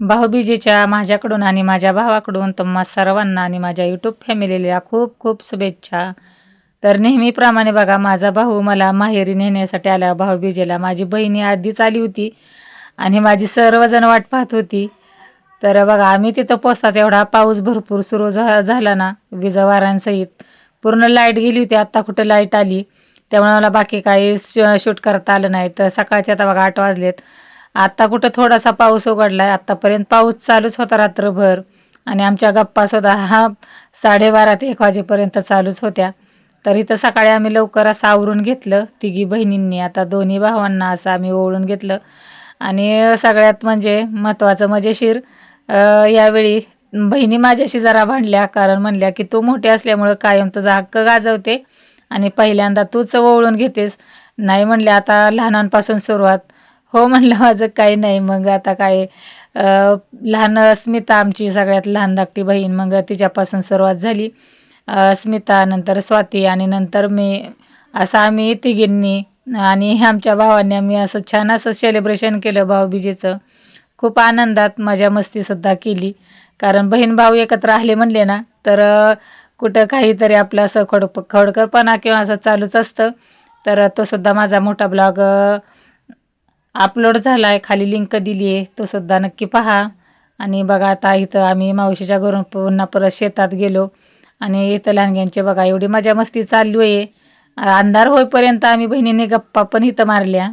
भाऊबीजेच्या माझ्याकडून आणि माझ्या भावाकडून तुम्हा सर्वांना आणि माझ्या यूट्यूब फॅमिलीला खूप खूप शुभेच्छा. तर नेहमीप्रमाणे बघा माझा भाऊ मला माहेरी नेण्यासाठी आला. भाऊबीजेला माझी बहिणी आधीच आली होती आणि माझी सर्वजण वाट पाहत होती. तर बघा आम्ही तिथं पोचताच एवढा पाऊस भरपूर सुरू झा झाला ना विजा वारांसहित पूर्ण लाइट गेली होती आत्ता कुठं लाइट आली? त्यामुळे मला बाकी काही श शूट करता आलं नाही. तर सकाळचे आता बघा आठ वाजलेत. आत्ता कुठं थोडासा पाऊस उघडला आहे आत्तापर्यंत पाऊस चालूच होता रात्रभर. आणि आमच्या गप्पासुद्धा हा साडेबारा ते एक वाजेपर्यंत चालूच होत्या. तर इथं सकाळी आम्ही लवकर असं आवरून घेतलं तिघी बहिणींनी. आता दोन्ही भावांना असं आम्ही ओळून घेतलं. आणि सगळ्यात म्हणजे महत्त्वाचं म्हणजे मजेशीर यावेळी बहिणी माझ्याशी जरा भांडल्या कारण म्हणल्या की तू मोठी असल्यामुळं कायम तुझा हक्क गाजवते. आणि पहिल्यांदा तूच ओवळून घेतेस. नाही म्हणले आता लहानांपासून सुरुवात. हो म्हणलं माझं काही नाही. मग आता काय अ, लहान स्मिता आमची सगळ्यात लहान धाकटी बहीण. मग तिच्यापासून सुरुवात झाली. अ, स्मिता नंतर स्वाती आणि नंतर मी. असं आम्ही तिघींनी आणि आमच्या भावांनी आम्ही असं छान असं सेलिब्रेशन केलं भाऊबीजेचं. खूप आनंदात मजा मस्तीसुद्धा केली. कारण बहीण भाऊ एकत्र आले म्हणले ना तर अ, कुठं काहीतरी आपलं असं खड खडकरपणा किंवा असं चालूच असतं. तर तो सुद्धा माझा मोठा ब्लॉग अपलोड झाला आहे खाली लिंक दिली आहे तो सुद्धा नक्की पहा. आणि बघा आता इथं आम्ही मावशीच्या घरून पुन्हा परत शेतात गेलो. आणि इथं लहानग्यांचे बघा एवढी मजा मस्ती चालू आहे. अंधार होईपर्यंत आम्ही बहिणीने गप्पा पण इथं मारल्या.